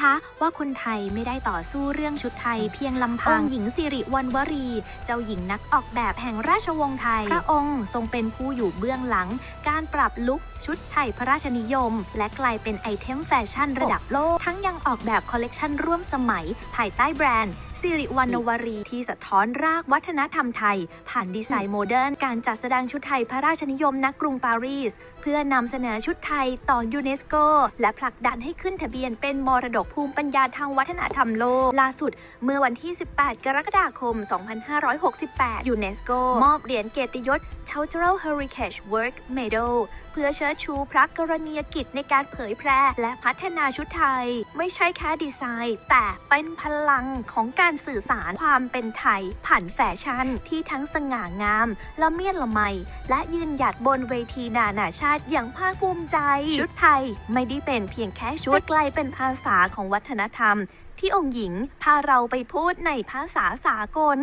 คะว่าคนไทยไม่ได้ต่อสู้เรื่องชุดไทยเพียงลำพังองค์หญิงสิริวัณวรี เจ้าหญิงนักออกแบบแห่งราชวงศ์ไทย พระองค์ทรงเป็นผู้อยู่เบื้องหลัง การปรับลุคชุดไทยพระราชนิยม และกลายเป็นไอเทมแฟชั่นระดับโลก ทั้งยังออกแบบคอลเลกชันร่วมสมัย ภายใต้แบรนด์ สิริวัณวรีที่สะท้อนรากวัฒนธรรมไทย ผ่านดีไซน์โมเดิร์น การจัดแสดงชุดไทยพระราชนิยมนักกรุงปารีส เพื่อนำเสนอชุดไทยต่อยูเนสโก และผลักดันให้ขึ้นทะเบียนเป็นมรดกภูมิปัญญาทางวัฒนธรรมโลก ล่าสุด เมื่อวันที่ 18 กรกฎาคม 2568 ยูเนสโก มอบเหรียญเกียรติยศ Cultural Heritage Work Medal เพื่อเชิดชูพระกรณียกิจในการเผยแพร่และพัฒนาชุดไทย ไม่ใช่แค่ดีไซน์ แต่เป็นพลังของการสื่อสารความเป็นไทย ผ่านแฟชั่นที่ทั้งสง่างามละเมียดละไม และยืนหยัดบนเวทีนานาชาติอย่างภาคภูมิใจ ชุดไทยไม่ได้เป็นเพียงแค่ชุดแต่กลเป็นภาษาของวัฒนธรรม ที่องค์หญิงพาเราไปพูดในภาษาสากล